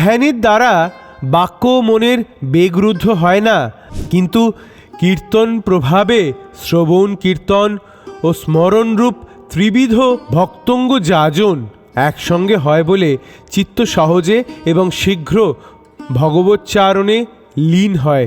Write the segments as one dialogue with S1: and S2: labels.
S1: ধ্যানের দ্বারা বাক্য মনের বেগরুদ্ধ হয় না, কিন্তু কীর্তন প্রভাবে শ্রবণ, কীর্তন ও স্মরণরূপ ত্রিবিধ ভক্তঙ্গ যাজন একসঙ্গে হয় বলে চিত্ত সহজে এবং শীঘ্র ভগবচ্চারণে লীন হয়।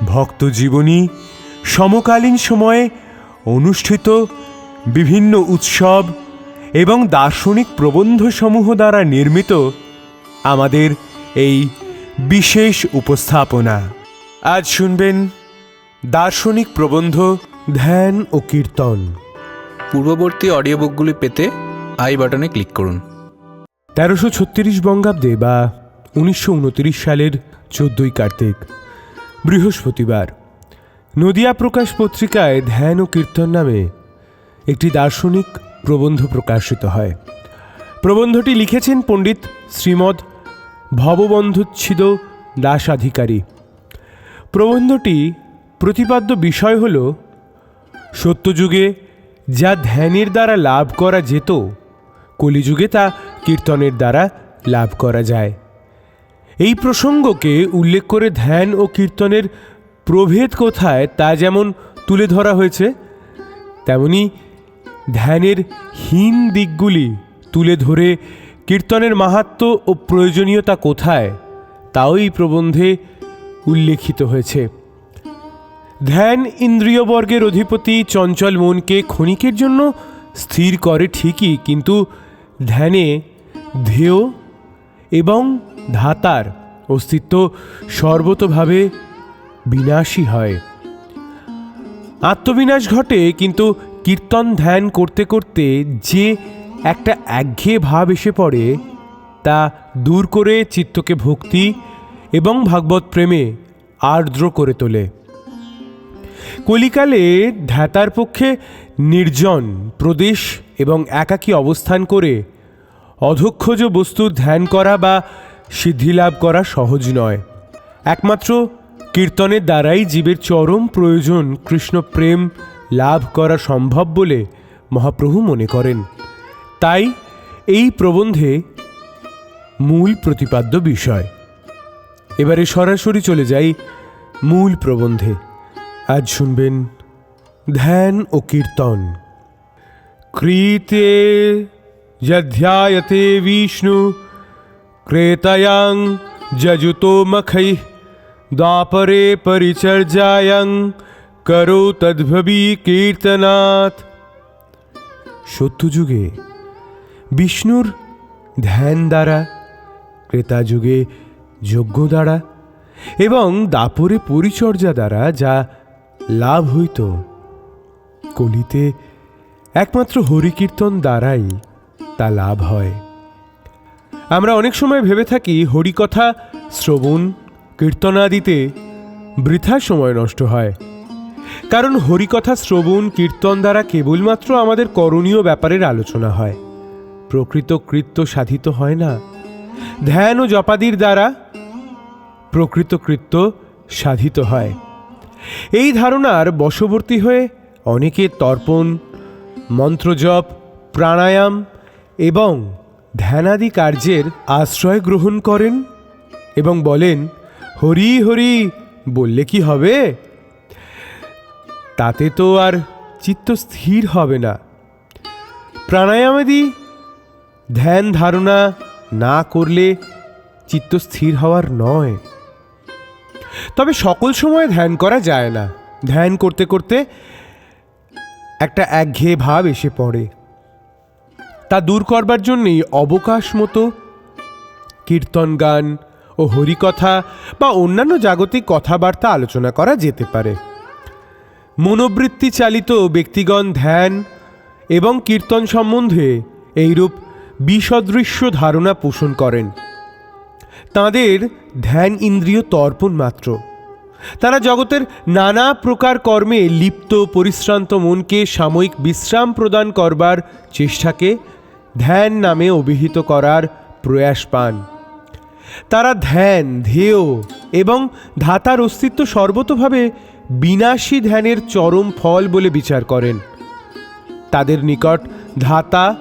S1: ভক্তজীবনী সমকালীন সময়ে অনুষ্ঠিত বিভিন্ন উৎসব এবং দার্শনিক প্রবন্ধসমূহ দ্বারা নির্মিত আমাদের এই বিশেষ উপস্থাপনা। আজ শুনবেন দার্শনিক প্রবন্ধ ধ্যান ও কীর্তন।
S2: পূর্ববর্তী অডিও বুকগুলি পেতে আই বাটনে ক্লিক করুন।
S1: তেরোশো ছত্রিশ বঙ্গাব্দে বা উনিশশো উনত্রিশ সালের চোদ্দই কার্তিক। বৃহস্পতিবার। নদিয়া প্রকাশ পত্রিকায় ধ্যান ও কীর্তন নামে একটি দার্শনিক প্রবন্ধ প্রকাশিত হয়। প্রবন্ধটি লিখেছেন পণ্ডিত শ্রীমদ ভববন্ধুচ্ছিদ দাসাধিকারী। প্রবন্ধটি প্রতিপাদ্য বিষয় হল, সত্যযুগে যা ধ্যানের দ্বারা লাভ করা যেত, কলিযুগে তা কীর্তনের দ্বারা লাভ করা যায়। এই প্রসঙ্গকে উল্লেখ করে ধ্যান ও কীর্তনের প্রভেদ কোথায় তা যেমন তুলে ধরা হয়েছে, তেমনি ধ্যানের হীন দিকগুলি তুলে ধরে কীর্তনের মাহাত্ম্য ও প্রয়োজনীয়তা কোথায়, তাও এই প্রবন্ধে উল্লেখিত হয়েছে। ধ্যান ইন্দ্রিয়বর্গের অধিপতি চঞ্চল মনকে ক্ষণিকের জন্য স্থির করে ঠিকই, কিন্তু ধ্যানে ধ্যেয় এবং ধাতার অস্তিত্ব সর্বতভাবে বিনাশী হয়। আত্মবিনাশ ঘটে, কিন্তু কীর্তন ধ্যান করতে করতে যে একটা একঘেয়ে ভাব এসে পড়ে, তা দূর করে চিত্তকে ভক্তি এবং ভাগবত প্রেমে আর্দ্র করে তোলে। কলিকালে ধ্যাতার পক্ষে নির্জন, প্রদেশ এবং একাকী অবস্থান করে অধক্ষজ বস্তুর ধ্যান করা বা সিদ্ধিলাভ করা সহজ নয়। একমাত্র কীর্তনের দ্বারাই জীবের চরম প্রয়োজন কৃষ্ণ প্রেম লাভ করা সম্ভব বলে মহাপ্রভু মনে করেন। তাই এই প্রবন্ধে মূল প্রতিপাদ্য বিষয়। এবারে সরাসরি চলে যাই মূল প্রবন্ধে। আজ শুনবেন ধ্যান ও কীর্তন। ক্রীতে যধ্যায়তে বিষ্ণু যজুতো মখৈ দ্বাপরে পরিচর্যায়ং করো তদ্ভবি কীর্তনাথ সত্যযুগে বিষ্ণুর ধ্যান দ্বারা ক্রেতাযুগে যজ্ঞ দ্বারা এবং দাপরে পরিচর্যা দ্বারা যা লাভ হইত, কলিতে একমাত্র হরিকীর্তন দ্বারাই তা লাভ হয়। আমরা অনেক সময় ভেবে থাকি হরিকথা, শ্রবণ কীর্তনাদিতে বৃথা সময় নষ্ট হয়। কারণ হরিকথা, শ্রবণ, কীর্তন দ্বারা কেবলমাত্র আমাদের করণীয় ব্যাপারের আলোচনা হয়। প্রকৃত কৃত্য সাধিত হয় না। ধ্যান ও জপাদির দ্বারা প্রকৃত কৃত্য সাধিত হয়। এই ধারণার বশবর্তী হয়ে অনেকে তর্পণ, মন্ত্রজপ, প্রাণায়াম এবং ধ্যানাদি কার্যের আশ্রয় গ্রহণ করেন এবং বলেন, হরি হরি, বললে কি হবে? তাতে তো আর চিত্ত স্থির হবে না। প্রাণায়ামাদি ধ্যান ধারণা না করলে চিত্ত স্থির হওয়ার নয়। তবে সকল সময় ধ্যান করা যায় না। ধ্যান করতে করতে একটা একঘেয়ে ভাব এসে পড়ে। তা দূর করবার জন্যেই অবকাশ মতো কীর্তন গান ও হরিকথা বা অন্যান্য জাগতিক কথাবার্তা আলোচনা করা যেতে পারে। মনোবৃত্তি চালিত ব্যক্তিগণ ধ্যান এবং কীর্তন সম্বন্ধে এইরূপ বিসদৃশ্য ধারণা পোষণ করেন। তাদের ধ্যান ইন্দ্রিয় তর্পণ মাত্র। তারা জগতের নানা প্রকার কর্মে লিপ্ত, পরিশ্রান্ত মনকে সাময়িক বিশ্রাম প্রদান করবার চেষ্টাকে ধ্যান নামে অভিহিত করার প্রয়াস পান। তারা ধ্যান ধেয় এবং ধাতার অস্তিত্ব সর্বতভাবে বিনাশী ধ্যানের চরম ফল বলে বিচার করেন। তাদের নিকট ধাতা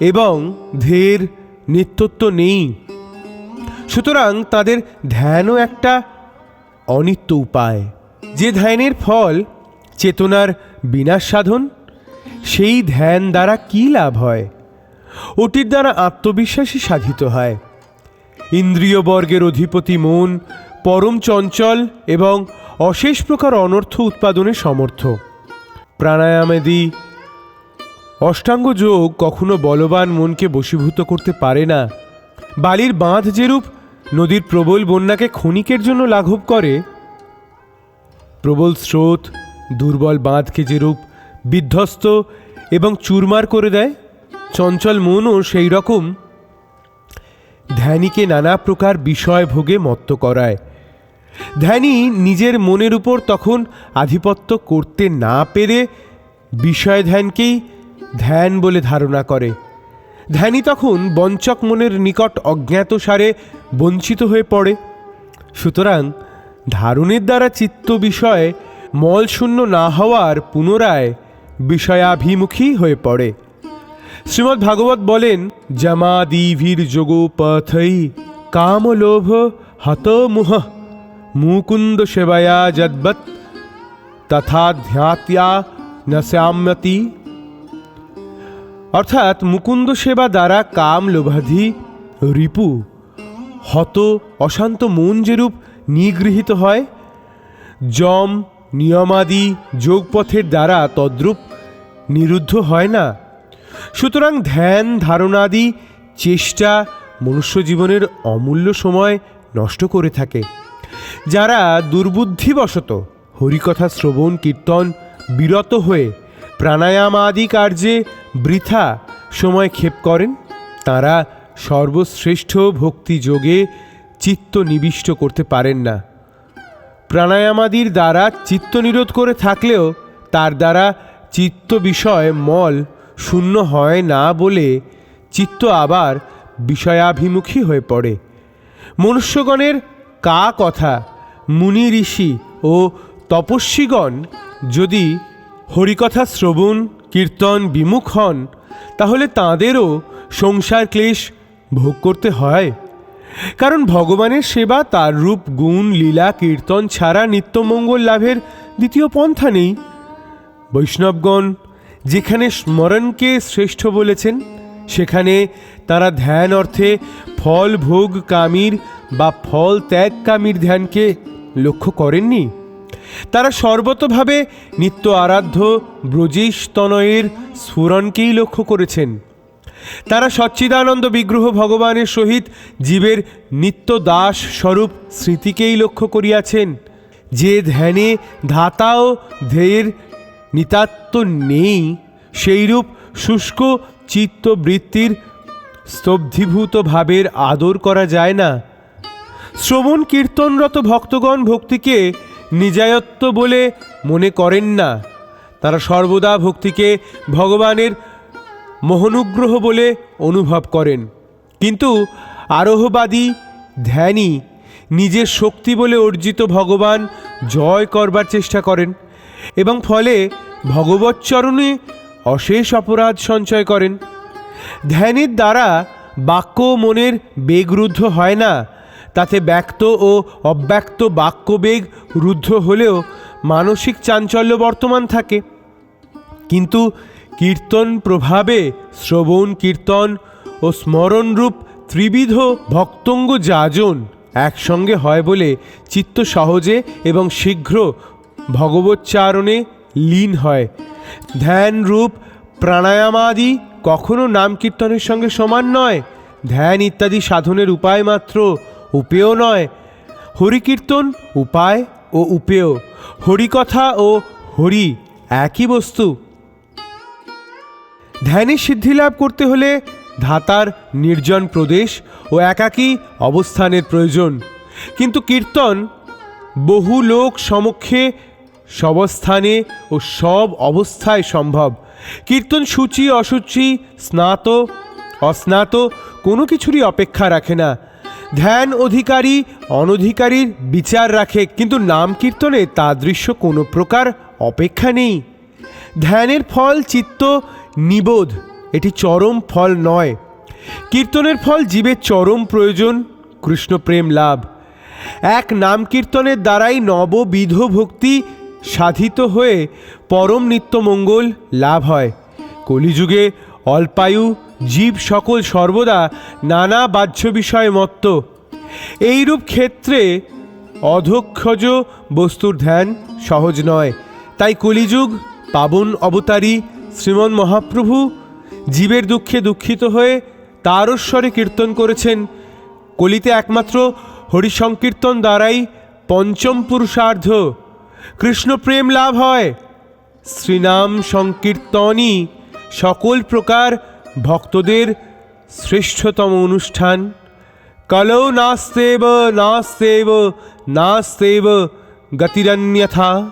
S1: এবং ধের নিত্যত্ব নেই। সুতরাং তাদের ধ্যানও একটা অনিত্য উপায়। যে ধ্যানের ফল চেতনার বিনাশ সাধন, সেই ধ্যান দ্বারা কী লাভ হয়? ওটির দ্বারা আত্মবিশ্বাসী সাধিত হয়। ইন্দ্রিয় বর্গের অধিপতি মন পরম চঞ্চল এবং অশেষ প্রকার অনর্থ উৎপাদনে সমর্থ। প্রাণায়ামেদি অষ্টাঙ্গ যোগ কখনো বলবান মনকে বশীভূত করতে পারে না। বালির বাঁধ যেরূপ নদীর প্রবল বন্যাকে ক্ষণিকের জন্য লাঘব করে, প্রবল স্রোত দুর্বল বাঁধকে যেরূপ বিধ্বস্ত এবং চুরমার করে দেয় চঞ্চল মনও সেই রকম। ধ্যানীকে নানা প্রকার বিষয় ভোগে মত্ত করায়। ধ্যানী নিজের মনের উপর তখন আধিপত্য করতে না পেরে বিষয় ধ্যানকেই ধ্যান বলে ধারণা করে। ধ্যানী তখন বঞ্চক মনের নিকট অজ্ঞাত সারে বঞ্চিত হয়ে পড়ে। সুতরাং ধারণের দ্বারা চিত্ত বিষয় মলশূন্য না হওয়ার পুনরায় বিষয়াভিমুখী হয়ে পড়ে। শ্রীমদ্ ভাগবত বলেন, জমাদিভির যোগো পথৈ কামলোভ হত মুহ মুকুন্দ সেবায়া যদ্বৎ তথা ধ্যাত্য়া নশ্যাম্যতি অর্থাৎ মুকুন্দ সেবা দ্বারা কাম লোভাধি রিপু হত অশান্ত মন যেরূপ নিগৃহীত হয়, যম নিয়মাদি যোগপথের দ্বারা তদ্রূপ নিরুদ্ধ হয় না। সুতরাং ধ্যান, ধারণাদি, চেষ্টা মনুষ্য জীবনের অমূল্য সময় নষ্ট করে থাকে। যারা দুর্বুদ্ধিবশত হরিকথা, শ্রবণ, কীর্তন বিরত হয়ে প্রাণায়াম আদি কার্যে বৃথা সময় ক্ষেপ করেন, তারা সর্বশ্রেষ্ঠ ভক্তি যোগে চিত্ত নিবিষ্ট করতে পারেন না। প্রাণায়ামাদির দ্বারা চিত্ত নিরোধ করে থাকলেও তার দ্বারা চিত্ত বিষয় মল শূন্য হয় না বলে চিত্ত আবার বিষয়াভিমুখী হয়ে পড়ে। মনুষ্যগণের কা কথা, মুনি ঋষি ও তপস্বীগণ যদি হরিকথা শ্রবণ, কীর্তন বিমুখ হন, তাহলে তাঁদেরও সংসার ক্লেশ ভোগ করতে হয়। কারণ ভগবানের সেবা তার রূপ, গুণ, লীলা, কীর্তন ছাড়া নিত্যমঙ্গল লাভের দ্বিতীয় পন্থা নেই। বৈষ্ণবগণ যেখানে স্মরণকে শ্রেষ্ঠ বলেছেন, সেখানে তারা ধ্যান অর্থে ফল ভোগ কামির বা ফল ত্যাগ কামির ধ্যানকে লক্ষ্য করেননি। তারা সর্বতভাবে নিত্য আরাধ্য ব্রজেশ তনয়ের স্ফুরণকেই লক্ষ্য করেছেন। তারা সচ্চিদানন্দ বিগ্রহ ভগবানের সহিত জীবের নিত্য দাস স্বরূপ স্মৃতিকেই লক্ষ্য করিয়াছেন, যে ধ্যানে ধাতা ও ধ্যেয়ের নিতাত্ম নেই, সেইরূপ শুষ্ক চিত্তবৃত্তির স্তব্ধীভূত ভাবের আদর করা যায় না। শ্রবণ কীর্তনরত ভক্তগণ ভক্তিকে নিজায়ত্ব বলে মনে করেন না। তারা সর্বদা ভক্তিকে ভগবানের মোহনুগ্রহ বলে অনুভব করেন। কিন্তু আরোহবাদী ধ্যানী নিজের শক্তি বলে অর্জিত ভগবান জয় করবার চেষ্টা করেন এবং ফলে ভগবৎচরণে অশেষ অপরাধ সঞ্চয় করেন। ধ্যানের দ্বারা বাক্য মনের বেগরুদ্ধ হয় না, তাতে ব্যক্ত ও অব্যক্ত বাক্যবেগ রুদ্ধ হলেও মানসিক চাঞ্চল্য বর্তমান থাকে। কিন্তু কীর্তন প্রভাবে শ্রবণ, কীর্তন ও স্মরণরূপ ত্রিবিধ ভক্তঙ্গ যাজন একসঙ্গে হয় বলে চিত্ত সহজে এবং শীঘ্র ভগবচ্চারণে লীন হয়। ধ্যান রূপ প্রাণায়ামাদি কখনো নাম কীর্তনের সঙ্গে সমান নয়। ধ্যান ইত্যাদি সাধনের উপায় মাত্র, উপেয় নয়। হরিকীর্তন উপায় ও উপেয়। হরিকথা ও হরি একই বস্তু। ধ্যানে সিদ্ধি লাভ করতে হলে ধাতার নির্জন প্রদেশ ও একাকী অবস্থানের প্রয়োজন। কিন্তু কীর্তন বহু লোক সমক্ষে সবস্থানে ও সব অবস্থায় সম্ভব। কীর্তন সূচি, অসুচি, স্নাত, অস্নাত কোনো কিছুরই অপেক্ষা রাখে না। ধ্যান অধিকারী, অনধিকারীর বিচার রাখে, কিন্তু নাম কীর্তনে তাদৃশ্য কোনো প্রকার অপেক্ষা নেই। ধ্যানের ফল চিত্ত নিবোধ, এটি চরম ফল নয়। কীর্তনের ফল জীবের চরম প্রয়োজন কৃষ্ণপ্রেম লাভ। এক নাম কীর্তনের দ্বারাই নববিধ ভক্তি সাধিত হয়ে পরম নিত্যমঙ্গল লাভ হয়। কলিযুগে অল্পায়ু জীব সকল সর্বদা নানা বাহ্য বিষয়ে মত্ত। এইরূপ ক্ষেত্রে অধক্ষজ বস্তুর ধ্যান সহজ নয়। তাই কলিযুগ, পাবন অবতারী, শ্রীমন মহাপ্রভু জীবের দুঃখে দুঃখিত হয়ে তারস্বরে কীর্তন করেছেন। কলিতে একমাত্র হরিসংকীর্তন দ্বারাই পঞ্চম পুরুষার্ধ কৃষ্ণপ্রেম লাভ হয়। শ্রীনাম সংকীর্তনই সকল প্রকার ভক্তদের শ্রেষ্ঠতম অনুষ্ঠান। কলৌ নাস্তেব নাস্তেব নাস্তেব, গতিরন্যথা।